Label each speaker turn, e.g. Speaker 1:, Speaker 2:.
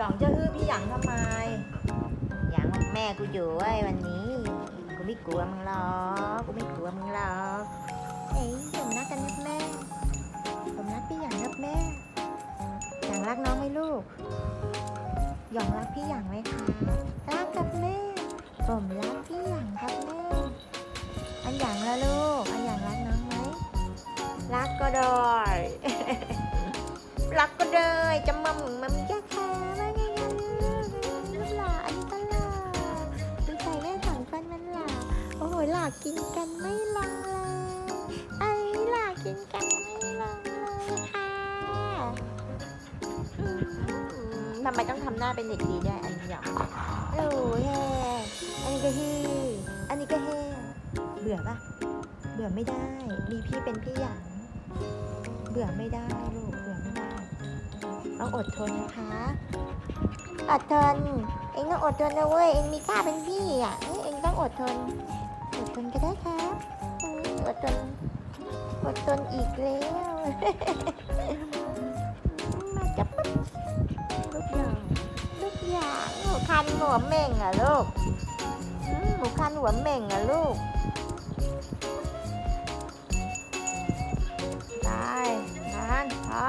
Speaker 1: ยองจะฮือพี่หยางทำไมอย่างแม่กูอยู่ไว้ยวันนี้ กูไม่กลัวมึงหรอกกูไม่กลัวมึงหรอกเอ้ยผมรักกันนะแม่ผมรักพี่หยางนะแม่หยางรักน้องไหมลูกหยองรักพี่หยางไหมคะรักกับแม่ผมรักพี่หยางครับแม่อันหยางละลูกอันหยางรักน้องไหมรักก็ได้ รักก็ได้จะมามึ ล่อกินกันไม่ลงเลยไอ้หล่อกินกันไม่ลงเลยค่ะทำไมต้องทำหน้าเป็นเด็กดีได้อันนี้หรอโอ้ยแฮ่อันนี้ก็เฮอันนี้ก็เฮ่เบื่อปะเบื่อไม่ได้ มีพี่เป็นพี่หยาง เบื่อไม่ได้ลูก เบื่อไม่ได้ ต้องอดทนนะคะ อดทน เองต้องอดทนนะเว้ย เองมีค่าเป็นพี่อะ เอ้ยเองต้องอดทน อดทนก็ได้ครับอดทนอดทนอีกแล้วมาจับลูกยางลูกยางหมูคันหัวเม่งอะลูกอืมหมูคันหัวเม่งอะลูกได้งานพอ